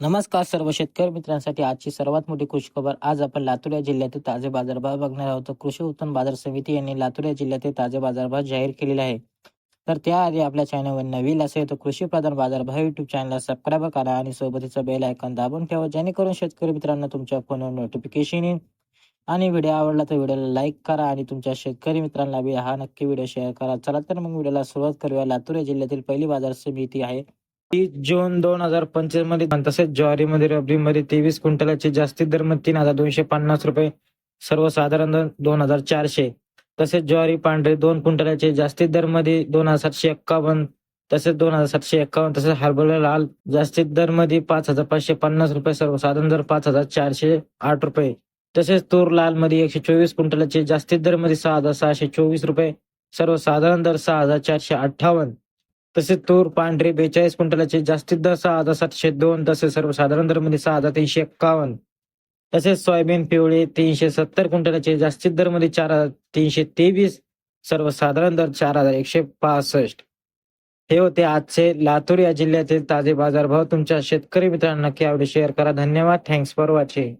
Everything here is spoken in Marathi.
नमस्कार सर्व शेतकरी मित्रांसाठी आजची सर्वात मोठी खुश खबर. आज आपण लातूर या जिल्ह्यातील ताजे बाजारभाव बघणार आहोत. कृषी उत्पन्न बाजार समिती यांनी लातूर या जिल्ह्यातील ताजे बाजारभाव जाहीर केलेले आहे. तर त्याआधी आपल्या चॅनलवर नवीन असेल तर कृषी प्रधान बाजारभाव युट्यूब चॅनलला सबस्क्राईब करा आणि सोबतीचं बेल आयकॉन दाबून ठेवा जेणेकरून शेतकरी मित्रांना तुमच्या फोनवर नोटिफिकेशन येईल. आणि व्हिडिओ आवडला तर व्हिडिओला लाईक करा आणि तुमच्या शेतकरी मित्रांना बी हा नक्की व्हिडिओ शेअर करा. चला तर मग व्हिडिओला सुरुवात करूया. लातूर या जिल्ह्यातील पहिली बाजार समिती आहे. तीस जून दोन हजार पंचवीसमध्ये तसेच ज्वारीमध्ये रबरीमध्ये तेवीस क्विंटलाचे जास्तीत दर तीन हजार दोनशे पन्नास रुपये सर्वसाधारण दर दोन हजार चारशे. तसेच ज्वारी पांढरे दोन क्विंटलाचे जास्तीत दरमध्ये दोन हजार सातशे एक्कावन्न. तसेच दोन हजार सातशे एक्कावन्न तसेच हरभरा लाल जास्तीत दरमध्ये पाच हजार पाचशे पन्नास रुपये सर्वसाधारण दर पाच हजार चारशे आठ रुपये. तसेच तूर लाल मध्ये एकशे चोवीस क्विंटलाचे जास्तीत दरमध्ये सहा हजार सहाशे चोवीस रुपये सर्वसाधारण दर सहा हजार चारशे अठ्ठावन्न. तसेच तूर पांढरे बेचाळीस क्विंटलाचे जास्तीत दर सहा हजार सातशे दोन तसेच सर्वसाधारण दरमध्ये सहा हजार तीनशे एक्कावन्न. तसेच सोयाबीन पिवळे तीनशे सत्तर क्विंटलाचे जास्तीत दरमध्ये चार हजार तीनशे तेवीस सर्वसाधारण दर चार हजार एकशे पासष्ट. हे होते आजचे लातूर या जिल्ह्यातील ताजे बाजारभाव. तुमच्या शेतकरी मित्रांना नक्की आवडी शेअर करा. धन्यवाद. Thanks for watching